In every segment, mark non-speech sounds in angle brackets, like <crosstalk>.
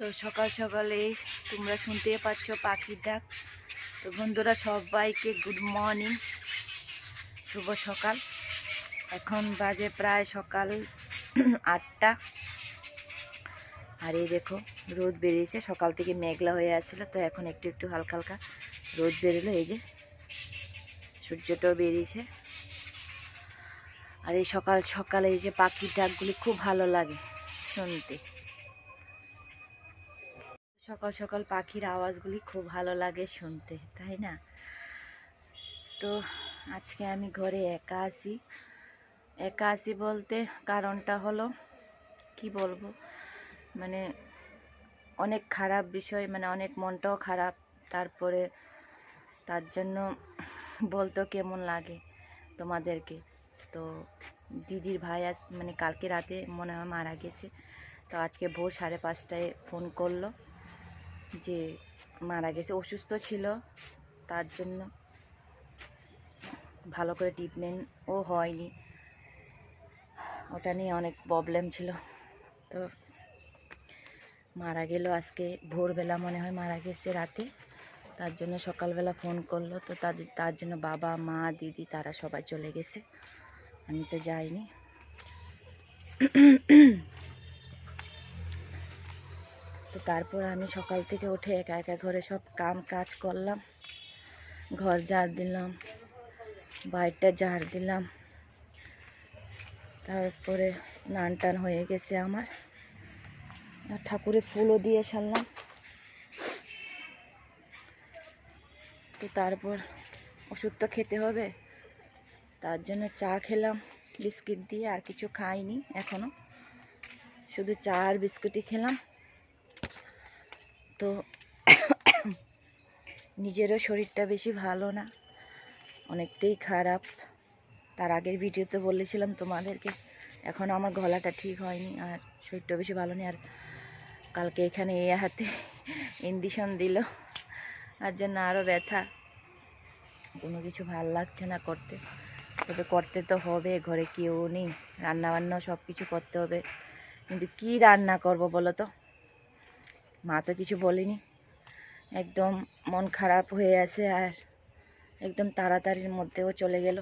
তো সকাল সকালে তোমরা শুনতে পাচ্ছ পাখির ডাক। তো বন্ধুরা, সবাইকে গুড মর্নিং শুভ সকাল। এখন বাজে প্রায় সকাল <clears throat> আটটা। আর এই দেখো, রোদ বেরিয়েছে। সকাল থেকে মেঘলা হয়ে আছিল তো এখন একটু একটু হালকা হালকা রোদ বেরোলো। এই যে সূর্যটাও বেরিয়েছে। আর এই সকাল সকালে এই যে পাখির ডাকগুলি খুব ভালো লাগে শুনতে। সকাল সকাল পাখির আওয়াজগুলি খুব ভালো লাগে শুনতে, তাই না? তো আজকে আমি ঘরে একা আছি। একা আছি বলতে কারণটা হলো, কি বলব? মানে অনেক খারাপ বিষয় মানে অনেক মনটাও খারাপ, তারপরে তার জন্য বলতো কেমন লাগে তোমাদেরকে? তো দিদির ভাই আজ মানে কালকে রাতে মনে হয় মারা গেছে, তো আজকে ভোর সাড়ে পাঁচটায় ফোন করল। যে মারা গেছে, অসুস্থ ছিল, তার জন্য ভালো করে ট্রিটমেন্টও হয়নি। ওটা নিয়ে অনেক প্রবলেম ছিল। তো মারা গেল আজকে ভোরবেলা মনে হয়, মারা গেছে রাতে। তার জন্য সকালবেলা ফোন করল। তো তাদের তার জন্য বাবা, মা, দিদি তারা সবাই চলে গেছে। আমি তো যাইনি। তো তারপর আমি সকাল থেকে উঠে একা একা ঘরে সব কাম কাজ করলাম। ঘর ঝাড় দিলাম বাইরটা ঝাড় দিলাম। তারপরে স্নান টান হয়ে গেছে আমার। আর ঠাকুরে ফুলও দিয়ে সারলাম। তো তারপর ওষুধ তো খেতে হবে। তার জন্য চা খেলাম, বিস্কিট দিয়ে আর কিছু খাইনি এখনও। শুধু চা আর বিস্কুটই খেলাম। তো নিজেরও শরীরটা বেশি ভালো না, অনেকটাই খারাপ। তার আগের ভিডিওতে বলেছিলাম তোমাদেরকে, এখন আমার গলাটা ঠিক হয়নি আর শরীরটা বেশি ভালো নেই। আর কালকে এখানে এ হাতে ইন্ডিশন দিল আর জন্য আরও ব্যথা। কোনো কিছু ভালো লাগছে না করতে। তবে করতে তো হবে, ঘরে কেউ নেই। রান্না বান্না সব কিছু করতে হবে। কিন্তু কি রান্না করব বলো তো? মা তো কিছু বলেনি। একদম মন খারাপ হয়ে আছে আর একদম তাড়াতাড়ির মধ্যেও চলে গেল।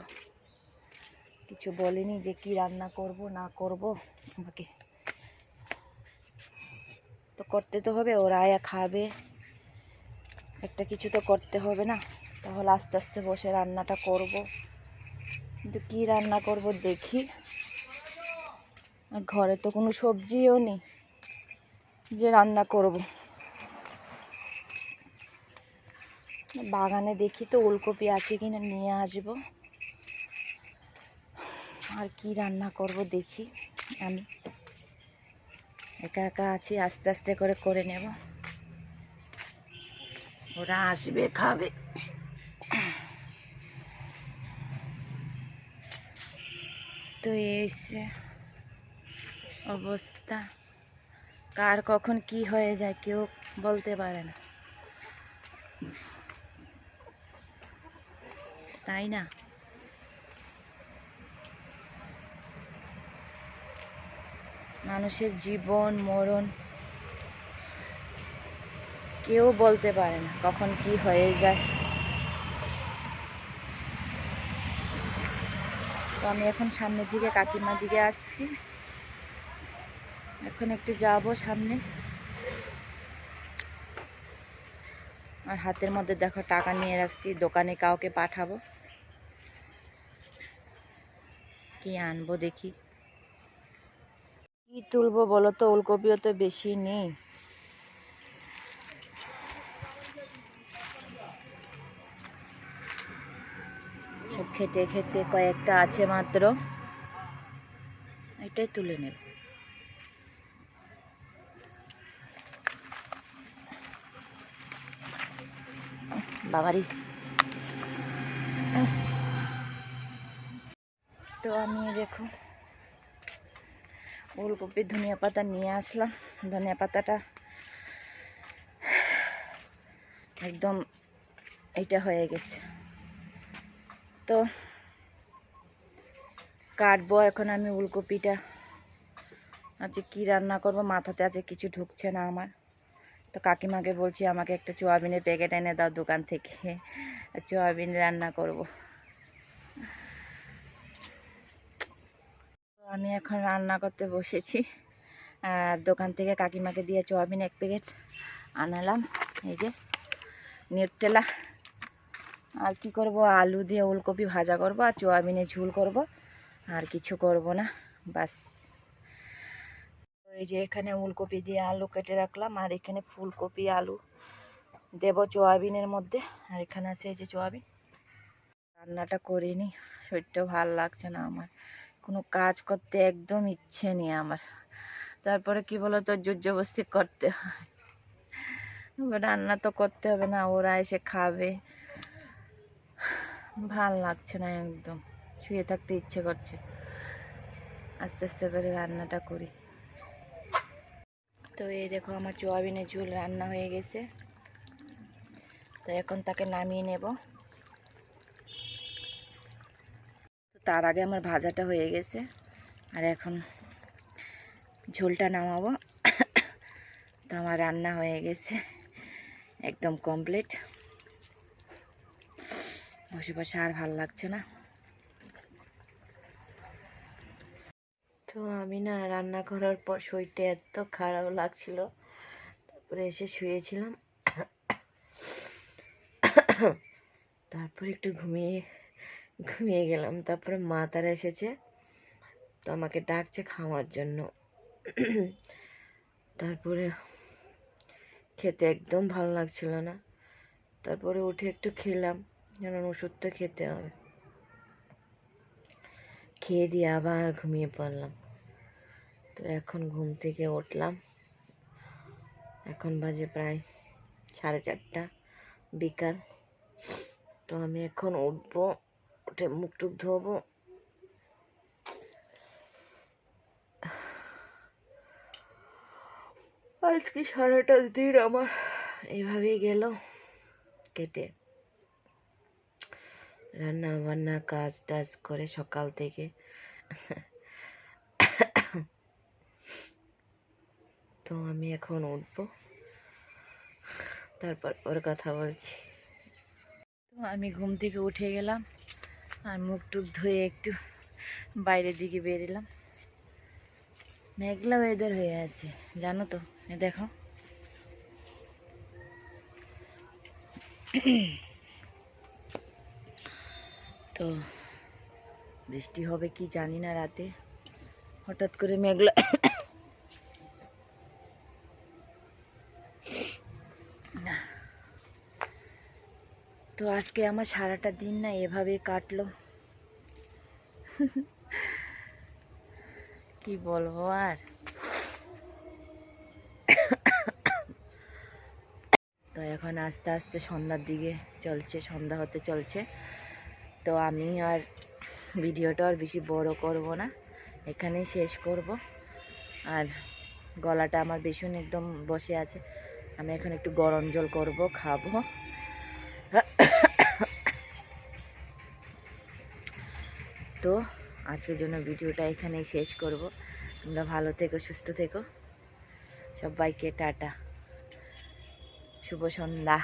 কিছু বলেনি যে কি রান্না করব, না করব, আমাকে তো করতে তো হবে, ওরা আয়া খাবে। একটা কিছু তো করতে হবে না, তাহলে আস্তে আস্তে বসে রান্নাটা করব। কিন্তু কি রান্না করব দেখি। আর ঘরে তো কোনো সবজিও নেই। যে রান্না করব। বাগানে দেখি তো ওলকপি আছে কিনা, নিয়ে আসব। আর কি রান্না করব দেখি। আমি একা একা আছি, আস্তে আস্তে করে করে নেব। ওরা আসবে, খাবে। তো এসে অবস্থা। কার কখন কি হয়ে যায় কেউ বলতে পারে না। তাই না? মানুষের জীবন, মরণ কেউ বলতে পারে না কখন কি হয়ে যায়। তো আমি এখন সামনের দিকে কাকিমার দিকে আসছি। এখন একটু যাব সামনে। আর হাতের মধ্যে দেখো টাকা নিয়ে রাখছি, দোকানে কাউকে পাঠাবো। কি আনব দেখি। কি তুলবো বলো তো, ওলকপিও তো বেশি নেই। সব খেতে খেতে কয়েকটা আছে মাত্র। এটাই তুলে নেব। বাবারি। তো আমি দেখো ওলকপি ধনিয়া পাতা নিয়ে আসলাম। ধনিয়া পাতাটা একদম এইটা হয়ে গেছে। তো কাটবো, এখন আমি উলকপিটা আজকে কি রান্না করব, মাথাতে আজকে কিছু ঢুকছে না আমার। তো কাকিমাকে বলছি, আমাকে একটা চুয়াবিনের প্যাকেট এনে দাও দোকান থেকে। চুয়াবিন রান্না করব। আমি এখন রান্না করতে বসেছি। আর দোকান থেকে কাকিমাকে দিয়ে চুয়াবিন এক প্যাকেট আনালাম। এই যে নিউট্রেলা। আর কি করব? আলু দিয়ে ওলকপি ভাজা করব, আর চুয়াবিনে ঝুল করব। আর কিছু করব না। বাস। এই যে এখানে ওলকপি দিয়ে আলু কেটে রাখলাম, আর এখানে ফুলকপি, আলু দেব চুয়াবিনের মধ্যে, আর এখানে আছে এই যে চুয়াবিন রান্নাটা করিনি শরীরটাও ভালো লাগছে না আমার। কোনো কাজ করতে একদম ইচ্ছে নেই আমার। তারপরে কি বলো তো জোর জবস্তি করতে হয়। রান্না তো করতে হবে না, ওরা এসে খাবে। ভালো লাগছে না একদম, শুয়ে থাকতে ইচ্ছে করছে। আস্তে আস্তে করে রান্নাটা করি। তো এই দেখো আমার চুয়াবিনের ঝুল রান্না হয়ে গেছে। তো এখন তাকে নামিয়ে নেব। তার আগে আমার ভাজাটা হয়ে গেছে। আর এখন ঝোলটা নামাবো। তো আমার রান্না হয়ে গেছে একদম কমপ্লিট। বসে বসে আর ভালো লাগছে না। তো আমি না রান্না করার পর শরীরটা এত খারাপ লাগছিল। তারপরে এসে শুয়েছিলাম। তারপরে একটু ঘুমিয়ে ঘুমিয়ে গেলাম। তারপরে মা তারা এসেছে। তো আমাকে ডাকছে খাওয়ার জন্য। তারপরে খেতে একদম ভালো লাগছিল না। তারপরে উঠে একটু খেলাম। যেন ওষুধটা খেতে হবে। খেয়ে দিয়ে আবার ঘুমিয়ে পড়লাম। তো এখন ঘুম থেকে উঠলাম। এখন বাজে প্রায় সাড়ে চারটা বিকাল। তো আমি এখন উঠবো, উঠে মুখ টুক ধোবো। আজকে সারাটা দিন আমার এভাবেই গেল, কেটে। রান্না বান্না, কাজ টাজ করে সকাল থেকে। তো আমি এখন উঠবো। তারপর ওর কথা বলছি। আমি ঘুম থেকে উঠে গেলাম আর মুখ টুক ধুয়ে একটু বাইরের দিকে বেরিলাম। মেঘলা ওয়েদার হয়ে আছে, জানো তো দেখো। তো বৃষ্টি হবে কি জানি না রাতে। হঠাৎ করে মেঘলা তো আজকে আমার সারাটা দিন না এভাবে কাটলো। কি বলব আর? তো এখন আস্তে আস্তে সন্ধ্যার দিকে চলছে, সন্ধ্যা হতে চলছে। তো আমি আর ভিডিওটা আর বেশি বড় করব না। এখানেই শেষ করব। আর গলাটা আমার ভীষণ একদম বসে আছে। আমি এখন একটু গরম জল করব, খাব। তো আজকের জন্য ভিডিওটা এখানেই শেষ করব। তোমরা ভালো থেকো, সুস্থ থেকো। সবাইকে টাটা। শুভ সন্ধ্যা।